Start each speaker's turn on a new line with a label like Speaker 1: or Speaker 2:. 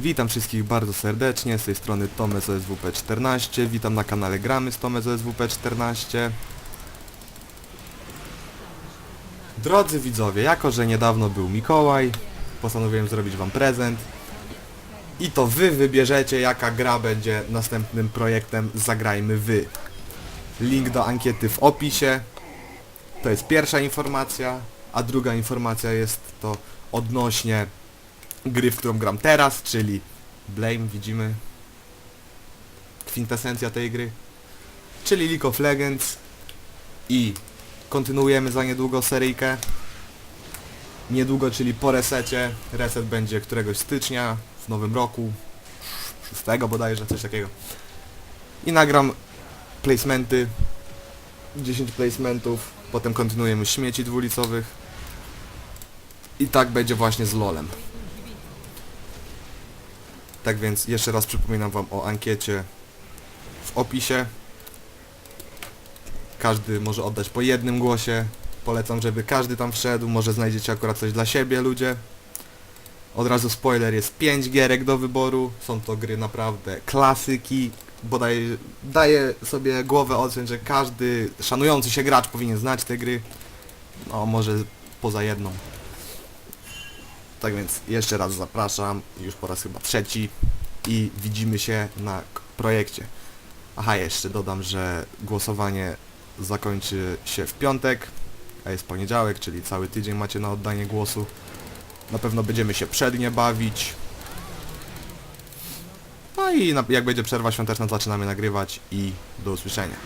Speaker 1: Witam wszystkich bardzo serdecznie, z tej strony Tomes OSWP14, witam na kanale Gramy z Tomes OSWP14. Drodzy widzowie, jako że niedawno był Mikołaj, postanowiłem zrobić wam prezent. I to wy wybierzecie jaka gra będzie następnym projektem Zagrajmy Wy. Link do ankiety w opisie. To jest pierwsza informacja, a druga informacja jest to odnośnie gry, w którą gram teraz, czyli Blame, widzimy kwintesencja tej gry, czyli League of Legends i kontynuujemy za niedługo seryjkę. Niedługo, czyli po resecie. Reset będzie któregoś stycznia w nowym roku, 6 bodajże, coś takiego. I nagram placementy, 10 placementów, potem kontynuujemy śmieci dwulicowych. I tak będzie właśnie z LOLem. Tak więc jeszcze raz przypominam wam o ankiecie w opisie. Każdy może oddać po jednym głosie. Polecam, żeby każdy tam wszedł. Może znajdziecie akurat coś dla siebie, ludzie. Od razu spoiler, jest 5 gierek do wyboru. Są to gry naprawdę klasyki. Bodaj daję sobie głowę odciąć, że każdy szanujący się gracz powinien znać te gry. No, może poza jedną. Tak więc jeszcze raz zapraszam, już po raz chyba trzeci i widzimy się na projekcie. Aha, jeszcze dodam, że głosowanie zakończy się w piątek, a jest poniedziałek, czyli cały tydzień macie na oddanie głosu. Na pewno będziemy się przednie bawić. No i jak będzie przerwa świąteczna zaczynamy nagrywać i do usłyszenia.